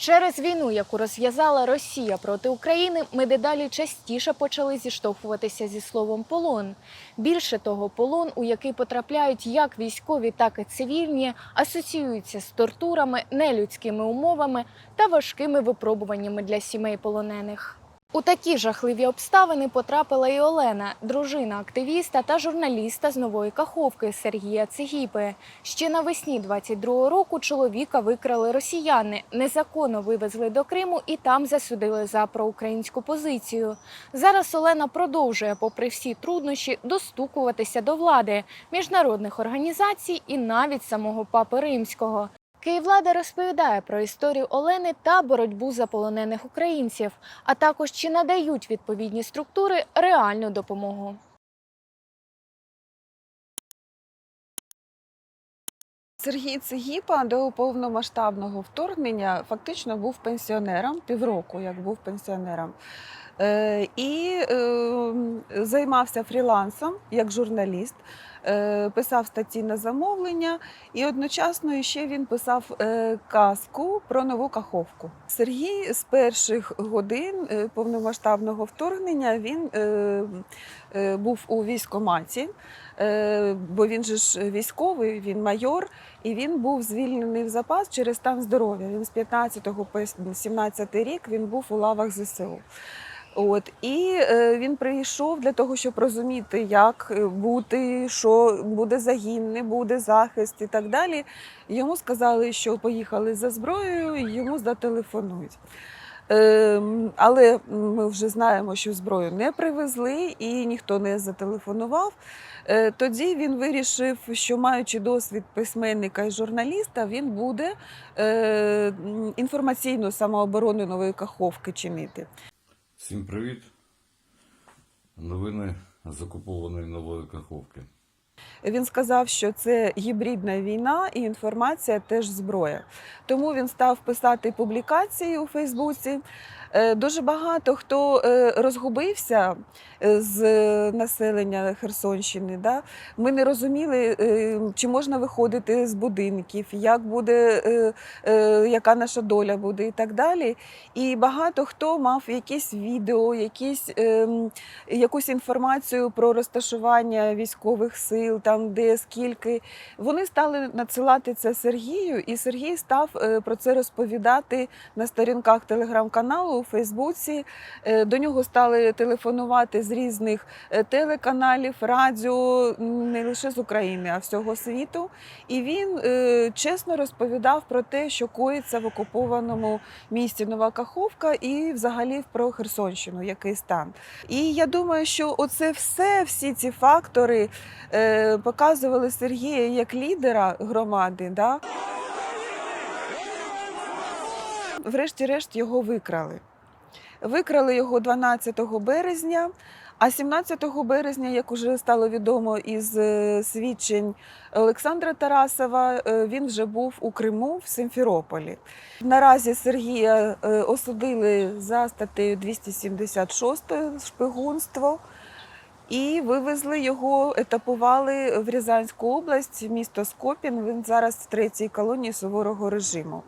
Через війну, яку розв'язала Росія проти України, ми дедалі частіше почали зіштовхуватися зі словом полон. Більше того, полон, у який потрапляють як військові, так і цивільні, асоціюється з тортурами, нелюдськими умовами та важкими випробуваннями для сімей полонених. У такі жахливі обставини потрапила і Олена, дружина активіста та журналіста з нової каховки Сергія Цигіпи. Ще навесні 22-го року чоловіка викрали росіяни, незаконно вивезли до Криму і там засудили за проукраїнську позицію. Зараз Олена продовжує, попри всі труднощі, достукуватися до влади, міжнародних організацій і навіть самого папи римського. Київлада розповідає про історію Олени та боротьбу за полонених українців, а також чи надають відповідні структури реальну допомогу. Сергій Цигіпа до повномасштабного вторгнення фактично був пенсіонером, півроку як був пенсіонером. Е, І е, займався фрілансом як журналіст, писав статті на замовлення, і одночасно ще він писав е, казку про нову каховку. Сергій з перших годин е, повномасштабного вторгнення він е, е, був у військкоматі, е, бо він же ж військовий, він майор. І він був звільнений в запас через стан здоров'я. Він з 15 по 17 рік він був у лавах ЗСУ. От і е, він прийшов для того, щоб розуміти, як е, бути, що буде загін, не буде захист і так далі. Йому сказали, що поїхали за зброєю, йому зателефонують. Ем, але ми вже знаємо, що зброю не привезли і ніхто не зателефонував. Е, Тоді він вирішив, що маючи досвід письменника і журналіста, він буде е, інформаційну самооборону нової каховки чинити. Всім привіт! Новини з окупованої нової Каховки. Він сказав, що це гібридна війна і інформація теж зброя. Тому він став писати публікації у Фейсбуці. Е, Дуже багато хто е, розгубився е, з населення Херсонщини. Да? Ми не розуміли, чи можна виходити з будинків, як буде, яка наша доля буде і так далі. І багато хто мав якісь відео, якісь, ем, якусь інформацію про розташування військових сил, там де скільки. Вони стали надсилати це Сергію, і Сергій став е, про це розповідати на сторінках телеграм-каналу у Фейсбуці. Е, До нього стали телефонувати з різних е, телеканалів, радіо, не лише з України, а всього світу. І він чесно розповідав про те, що коїться в окупованому місті Нова Каховка, і взагалі про Херсонщину, який стан. І я думаю, що оце все, всі ці фактори показували Сергія як лідера громади. Да? Врешті-решт його викрали. Викрали його 12 березня. А 17 березня, як уже стало відомо із е, свідчень Олександра Тарасова, е, він вже був у Криму в Симферополі. Наразі Сергія е, осудили за статтею 276 шпигунство. І вивезли його, етапували в Рязанську область, місто Скопін. Він зараз в третій колонії суворого режиму.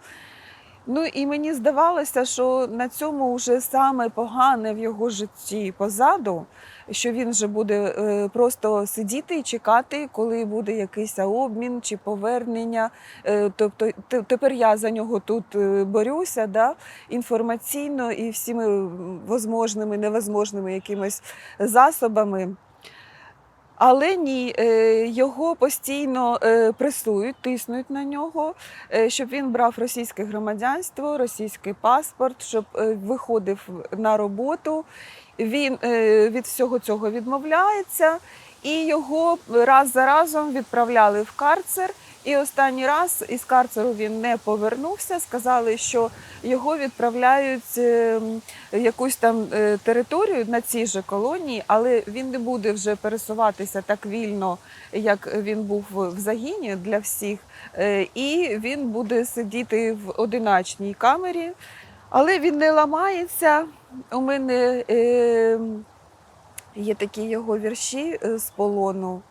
Ну і мені здавалося, що на цьому вже саме погане в його житті позаду, що він вже буде е, просто сидіти і чекати, коли буде якийсь обмін чи повернення. Е, Тобто тепер я за нього тут е, борюся да, інформаційно і всіми возможними, невозможними якимись засобами. Але ні, е, його постійно е, пресують, тиснуть на нього, е, щоб він брав російське громадянство, російський паспорт, щоб виходив на роботу. Він від всього цього відмовляється, і його раз за разом відправляли в карцер. І останній раз із карцеру він не повернувся. Сказали, що його відправляють е, в якусь там е, територію на цій же колонії, але він не буде вже пересуватися так вільно, як він був в загіні для всіх. Е, І він буде сидіти в одиночній камері, але він не ламається. У мене є такі його вірші з полону.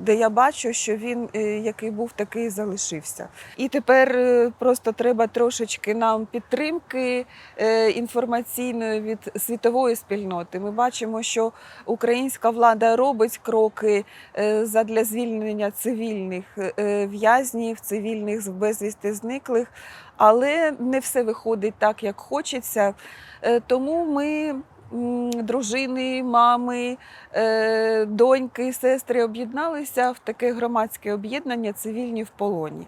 Де я бачу, що він е, який був, такий залишився. І тепер е, просто треба трошечки нам підтримки е, інформаційної від світової спільноти. Ми бачимо, що українська влада робить кроки задля звільнення цивільних в'язнів, цивільних безвісти зниклих, але не все виходить так, як хочеться. Тому ми. Дружини, мами, е, доньки, сестри об'єдналися в таке громадське об'єднання цивільні в полоні.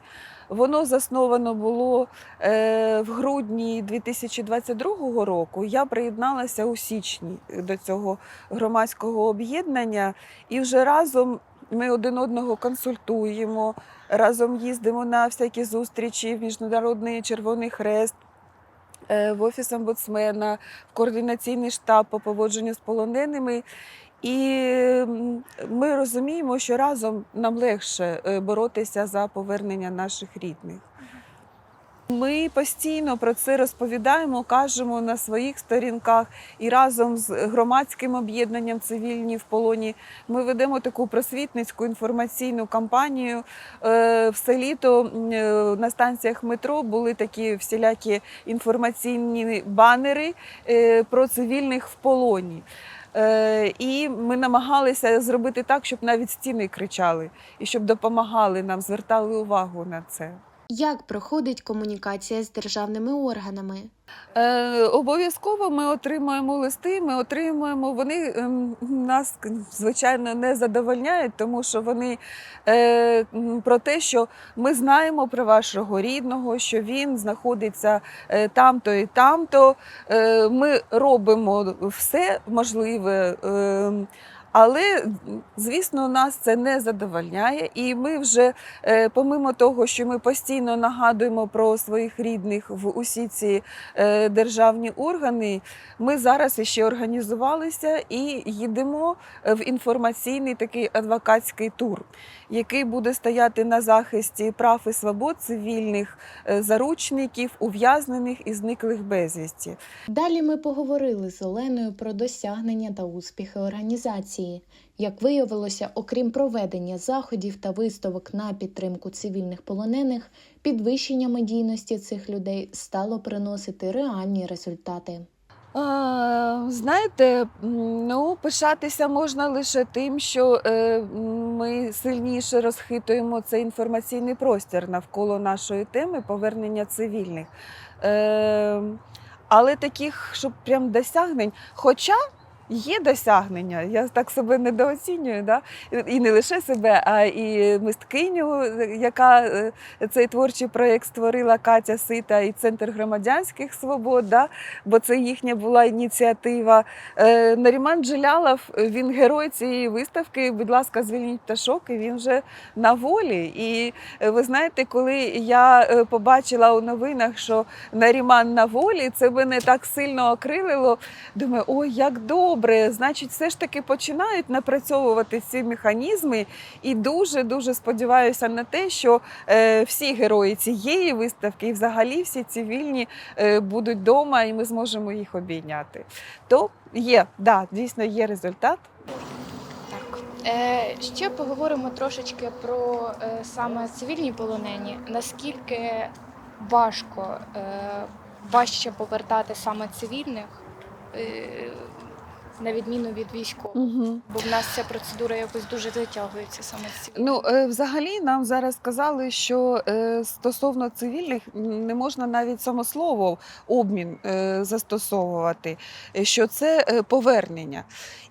Воно засновано було е, в грудні 2022 року. Я приєдналася у січні до цього громадського об'єднання, і вже разом ми один одного консультуємо, разом їздимо на всякі зустрічі в Міжнародний Червоний Хрест. Е, В офіс омбудсмена, в координаційний штаб по поводженню з полоненими. І ми розуміємо, що разом нам легше е, боротися за повернення наших рідних. Ми постійно про це розповідаємо, кажемо на своїх сторінках і разом з громадським об'єднанням цивільні в полоні ми ведемо таку просвітницьку інформаційну кампанію. Е, Все літо е, на станціях метро були такі всілякі інформаційні банери е, про цивільних в полоні. І ми намагалися зробити так, щоб навіть стіни кричали і щоб допомагали нам, звертали увагу на це. Як проходить комунікація з державними органами? Е, обов'язково ми отримуємо листи. Ми отримуємо. Вони ем, нас звичайно не задовольняють, тому що вони е, про те, що ми знаємо про вашого рідного, що він знаходиться е, там-то і там-то. Е, ми робимо все можливе. Е, але, звісно, нас це не задовольняє, і ми вже, е, помимо того, що ми постійно нагадуємо про своїх рідних в усі ці е, державні органи, ми зараз іще організувалися і їдемо в інформаційний такий адвокатський тур, який буде стояти на захисті прав і свобод цивільних е, заручників, ув'язнених і зниклих безвісті. Далі ми поговорили з Оленою про досягнення та успіхи організації. Як виявилося, окрім проведення заходів та виставок на підтримку цивільних полонених, підвищення медійності цих людей стало приносити реальні результати. А, Знаєте, ну пишатися можна лише тим, що е, ми сильніше розхитуємо цей інформаційний простір навколо нашої теми повернення цивільних. Е, але таких, щоб прям досягнень, хоча. Є досягнення, я так себе недооцінюю, да? і не лише себе, а і мисткиню, яка е, цей творчий проєкт створила Катя Сита і Центр громадянських свобод. Да? бо це їхня була ініціатива. Е, Наріман Джилялов, він герой цієї виставки. Будь ласка, звільніть пташок, і він вже на волі. І е, ви знаєте, коли я побачила у новинах, що Наріман на волі, це мене так сильно окрилило. Думаю, ой, як добре! Значить, все ж таки починають напрацьовувати ці механізми. І дуже дуже сподіваюся на те, що е, всі герої цієї виставки і взагалі всі цивільні е, будуть вдома, і ми зможемо їх обійняти. То є, да, дійсно є результат. Е, ще поговоримо трошечки про саме цивільні полонені. Наскільки важко важче повертати саме цивільних, на відміну від військових? Угу. Бо в нас ця процедура якось дуже затягується саме з цивільними. Ну, е, взагалі, нам зараз сказали, що е, стосовно цивільних не можна навіть само слово обмін е, застосовувати, що це повернення.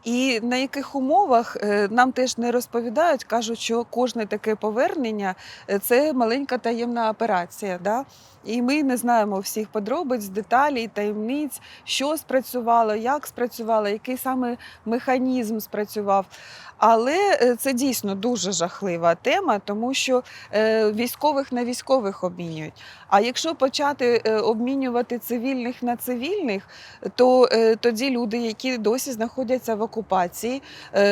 І на яких умовах нам теж не розповідають, кажуть, що кожне таке повернення це маленька таємна операція. Да? І ми не знаємо всіх подробиць, деталей, таємниць, що спрацювало, як спрацювало, який саме механізм спрацював. Але е, це дійсно дуже жахлива тема, тому що е, військових на військових обмінюють. А якщо почати е, обмінювати цивільних на цивільних, то тоді люди, які досі знаходяться в окупації,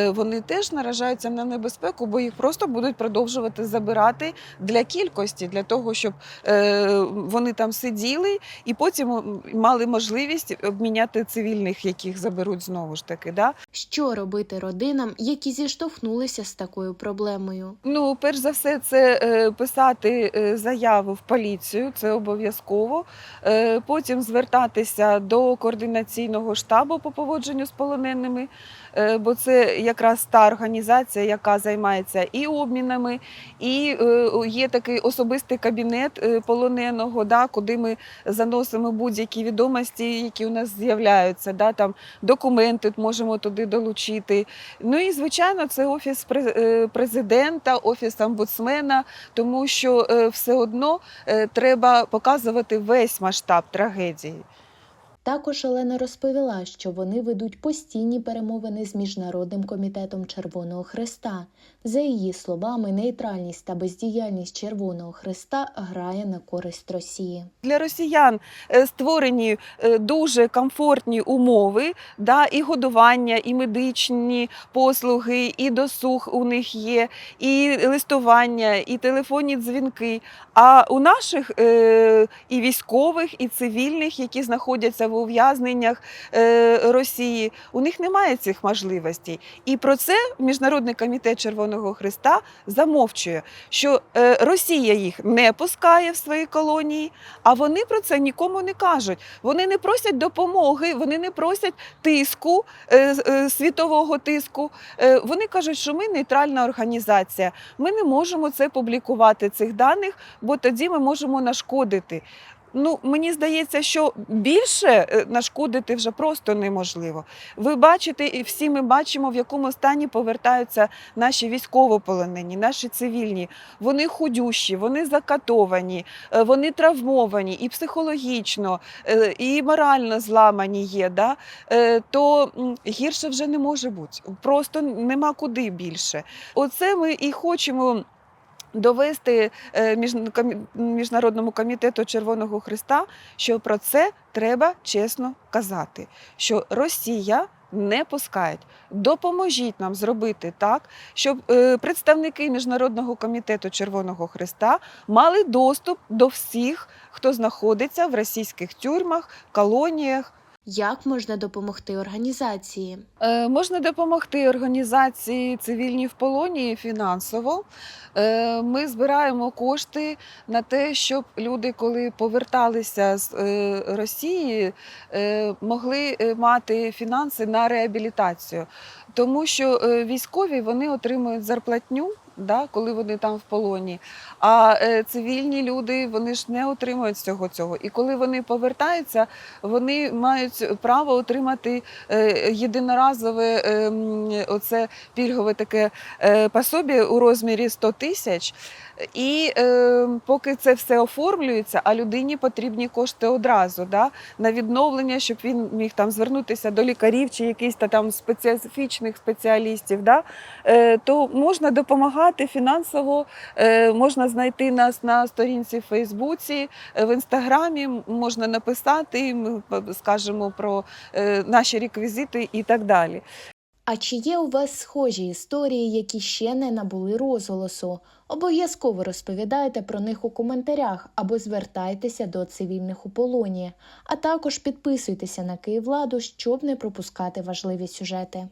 вони теж наражаються на небезпеку, бо їх просто будуть продовжувати забирати для кількості, для того, щоб вони там сиділи, і потім мали можливість обміняти цивільних, яких заберуть знову ж таки. Да? Що робити родинам, які зіштовхнулися з такою проблемою? Ну, перш за все, це е, писати е, заяву в поліцію, це обов'язково. Е, потім звертатися до координаційного штабу по поводженню з полоненими, бо це якраз та організація, яка займається і обмінами, і е, є такий особистий кабінет е, полоненого, да, куди ми заносимо будь-які відомості, які у нас з'являються. Да, там документи можемо туди долучити. Ну і звичайно, це офіс пре- е, президента, офіс омбудсмена, тому що е, все одно е, треба показувати весь масштаб трагедії. Також Олена розповіла, що вони ведуть постійні перемовини з Міжнародним комітетом Червоного Хреста. За її словами, нейтральність та бездіяльність Червоного Хреста грає на користь Росії. Для росіян е, створені е, дуже комфортні умови, да, і годування, і медичні послуги, і досуг у них є, і листування, і телефонні дзвінки. А у наших е, і військових, і цивільних, які знаходяться в ув'язненнях Росії, у них немає цих можливостей. І про це Міжнародний комітет Червоного Христа замовчує, що е, Росія їх не пускає в свої колонії, а вони про це нікому не кажуть. Вони не просять допомоги, вони не просять тиску, е, е, світового тиску. Вони кажуть, що ми нейтральна організація. Ми не можемо це публікувати цих даних, бо тоді ми можемо нашкодити. Ну, мені здається, що більше е, нашкодити вже просто неможливо. Ви бачите, і всі ми бачимо, в якому стані повертаються наші військовополонені, наші цивільні. Вони худющі, вони закатовані, е, вони травмовані і психологічно, е, і морально зламані є. Да? То гірше вже не може бути. Просто нема куди більше. Оце ми і хочемо. Довести е, міжнародному комітету Червоного Христа, що про це треба чесно казати, що Росія не пускають. Допоможіть нам зробити так, щоб е, представники міжнародного комітету Червоного Христа мали доступ до всіх, хто знаходиться в російських тюрмах, колоніях. Як можна допомогти організації? Е, Можна допомогти організації цивільні в полоні фінансово. Е, Ми збираємо кошти на те, щоб люди, коли поверталися з е, Росії, е, могли е, мати фінанси на реабілітацію. Тому що е, військові вони отримують зарплатню. Да, коли вони там в полоні, а е, цивільні люди вони ж не отримують всього цього. І коли вони повертаються, вони мають право отримати е, єдиноразове е, оце пільгове таке е, пособі у розмірі 100 тисяч. І е, поки це все оформлюється, а людині потрібні кошти одразу да, на відновлення, щоб він міг там звернутися до лікарів чи якихось та там специфічних спеціалістів, да, то можна допомагати фінансово, е, можна знайти нас на сторінці в Фейсбуці, е, в інстаграмі можна написати, ми скажемо про е, наші реквізити і так далі. А чи є у вас схожі історії, які ще не набули розголосу? Обов'язково розповідайте про них у коментарях або звертайтеся до цивільних у полоні, а також підписуйтеся на Київладу, щоб не пропускати важливі сюжети.